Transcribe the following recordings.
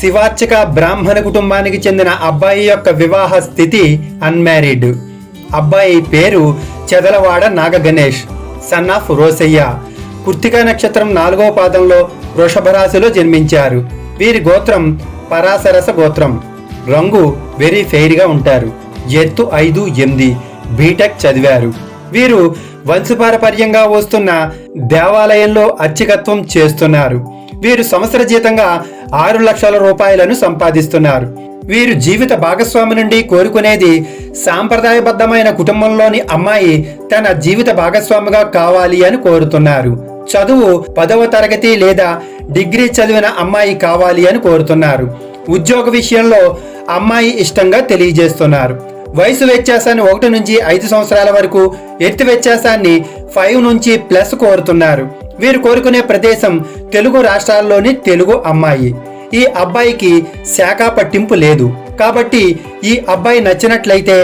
శివార్చక బ్రాహ్మణ కుటుంబానికి చెందిన అబ్బాయి యొక్క వివాహ స్థితి అన్మ్యారీడ్ అబ్బాయి పేరు చెదలవాడ నాగ గణేష్ సన్ ఆఫ్ రోసయ్య. కృత్తికా నక్షత్రం నాలుగో పాదంలో వృషభరాశిలో జన్మించారు. వీరి గోత్రం పరాసరస గోత్రం. రంగు వెరీ ఫెయిర్గా ఉంటారు. ఎత్తు ఐదు ఎనిమిది. బీటెక్ చదివారు. వీరు వంశపారపర్యంగా వస్తున్న దేవాలయంలో అర్చకత్వం చేస్తున్నారు. వీరు సంవత్సర జీతంగా ఆరు లక్షల రూపాయలను సంపాదిస్తున్నారు. వీరు జీవిత భాగస్వామి నుండి కోరుకునేది సాంప్రదాయబద్ధమైన కుటుంబంలోని అమ్మాయి తన జీవిత భాగస్వామిగా కావాలి అని కోరుతున్నారు. చదువు పదవ తరగతి లేదా డిగ్రీ చదివిన అమ్మాయి కావాలి అని కోరుతున్నారు. ఉద్యోగ విషయంలో అమ్మాయి ఇష్టంగా తెలియజేస్తున్నారు. వయసు వ్యత్యాసాన్ని ఒకటి నుంచి ఐదు సంవత్సరాల వరకు ఎత్తు వ్యత్యాసాన్ని ఫైవ్ నుంచి ప్లస్ కోరుతున్నారు. వీరు కోరుకునే ప్రదేశం తెలుగు రాష్ట్రాల్లోని తెలుగు అమ్మాయి. ఈ అబ్బాయికి శాఖ పట్టింపు లేదు. కాబట్టి ఈ అబ్బాయి నచ్చినట్లయితే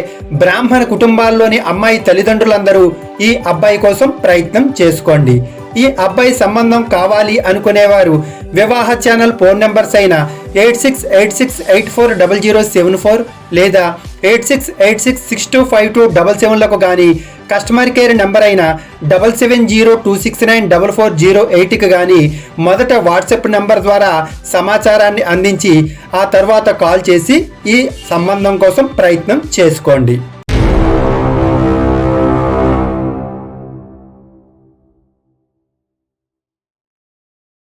బ్రాహ్మణ కుటుంబాల్లోని అమ్మాయి తల్లిదండ్రులందరూ ఈ అబ్బాయి కోసం ప్రయత్నం చేసుకోండి. ఈ అబ్బాయి సంబంధం కావాలి అనుకునేవారు. వివాహ ఛానల్ ఫోన్ నెంబర్స్ అయిన eight six eight six eight four double zero seven four లేదా eight six eight six six two five two double సెవెన్లకు కానీ కస్టమర్ కేర్ నెంబర్ అయిన double seven zero two six nine double four zero ఎయిట్కి కానీ మొదట WhatsApp number ద్వారా సమాచారాన్ని అందించి ఆ తర్వాత కాల్ చేసి ఈ సంబంధం కోసం ప్రయత్నం చేసుకోండి.